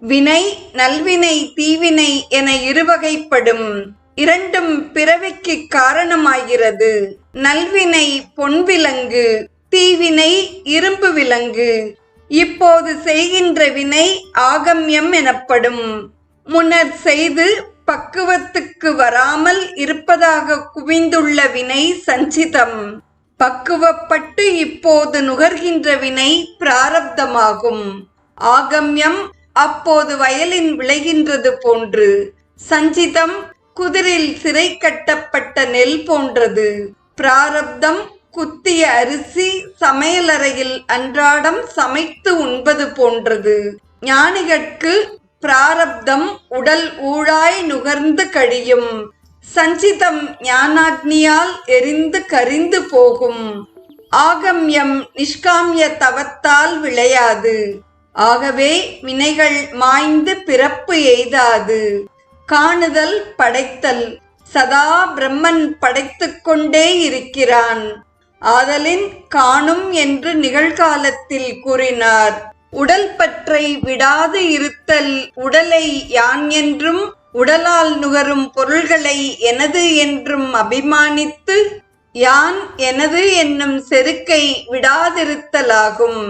வினை நல்வினை தீவினை என இருவகைப்படும். இரண்டும் பிறவிக்கு காரணமாகிறது. நல்வினை பொன்விலங்கு தீவினை இரும்பு விலங்கு. இப்போது செய்கின்ற வினை ஆகம்யம் எனப்படும். முன்னர் செய்து பக்குவத்துக்கு வராமல் இருப்பதாக குவிந்துள்ள வினை சஞ்சிதம். பக்குவப்பட்டு இப்போது நுகர்கின்ற வினை பிராரப்தமாகும். ஆகம்யம் அப்போது வயலின் விளைகின்றது போன்று சஞ்சிதம் குதிரில் சிறை கட்டப்பட்ட நெல் போன்றது. பிராரப்தம் குத்திய அரிசி சமையலறையில் அன்றாடம் சமைத்து உண்பது போன்றது. ஞானிகட்கு பிராரப்தம் உடல் ஊழாய் நுகர்ந்து கழியும். சஞ்சிதம் ஞானாக்னியால் எரிந்து கரிந்து போகும். ஆகம்யம் நிஷ்காமிய தவத்தால் விளையாது. ஆகவே வினைகள் மாய்ந்து பிறப்பு எய்தாது. காணுதல் படைத்தல். சதா பிரம்மன் படைத்து கொண்டே இருக்கிறான். ஆதலின் காணும் என்று நிகழ்காலத்தில் கூறினார். உடல் பற்றை விடாது இருத்தல். உடலை யான் என்றும் உடலால் நுகரும் பொருள்களை எனது என்றும் அபிமானித்து யான் எனது என்னும் செருக்கை விடாதிருத்தலாகும்.